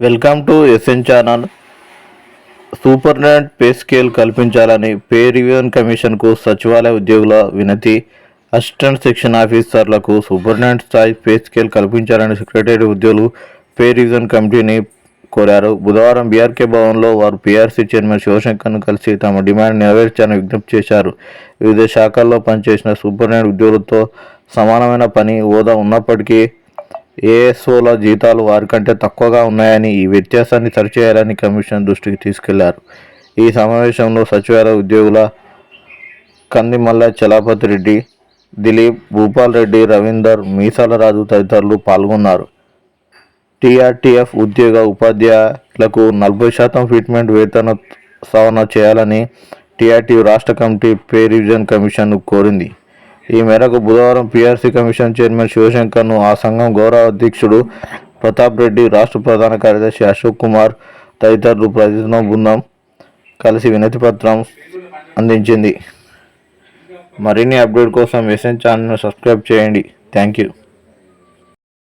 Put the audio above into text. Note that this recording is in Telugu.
Welcome to SN channel. Superintendent pay scale కల్పించాలని పే రివ్యూన్ కమిషన్కు సచివాలయ ఉద్యోగుల వినతి అసిస్టెంట్ సెక్షన్ ఆఫీసర్లకు సూపరింటెండెంట్ స్థాయి పే స్కేల్ కల్పించాలని సెక్రటరీ ఉద్యోగులు పే రివిజన్ కమిటీని కోరారు. బుధవారం బీఆర్కే భవన్లో వారు పీఆర్సీ చైర్మన్ శివశంకర్ను కలిసి తమ డిమాండ్ నెరవేర్చాలని విజ్ఞప్తి చేశారు. వివిధ శాఖల్లో పనిచేసిన సూపరింటెండెంట్ ఉద్యోగులతో సమానమైన పని హోదా ఉన్నప్పటికీ ఏఎస్ఓల జీతాలు వారికంటే తక్కువగా ఉన్నాయని ఈ వ్యత్యాసాన్ని సరిచేయాలని కమిషన్ దృష్టికి తీసుకెళ్ళారు. ఈ సమావేశంలో సచివాలయ ఉద్యోగుల కందిమల్ల చలాపతి రెడ్డి దిలీప్ భూపాల్ రెడ్డి రవీందర్ మీసాల రాజు తదితరులు పాల్గొన్నారు. టీఆర్టీఎఫ్ ఉద్యోగ ఉపాధ్యాయులకు నలభై శాతం ఫిట్మెంట్ వేతన సవరణ చేయాలని టీఆర్టీ రాష్ట్ర కమిటీ పే రివిజన్ కమిషన్ కోరింది. ఈ మేరకు బుధవారం పీఆర్సీ కమిషన్ చైర్మన్ శివశంకర్ను ఆ సంఘం గౌరవ అధ్యక్షుడు ప్రతాప్ రెడ్డి రాష్ట్ర ప్రధాన కార్యదర్శి అశోక్ కుమార్ తదితరులు ప్రతినిధుల బృందం కలిసి వినతి పత్రం అందించింది. మరిన్ని అప్డేట్ కోసం ఎస్ఎన్ ఛానల్ను సబ్స్క్రైబ్ చేయండి. Thank you.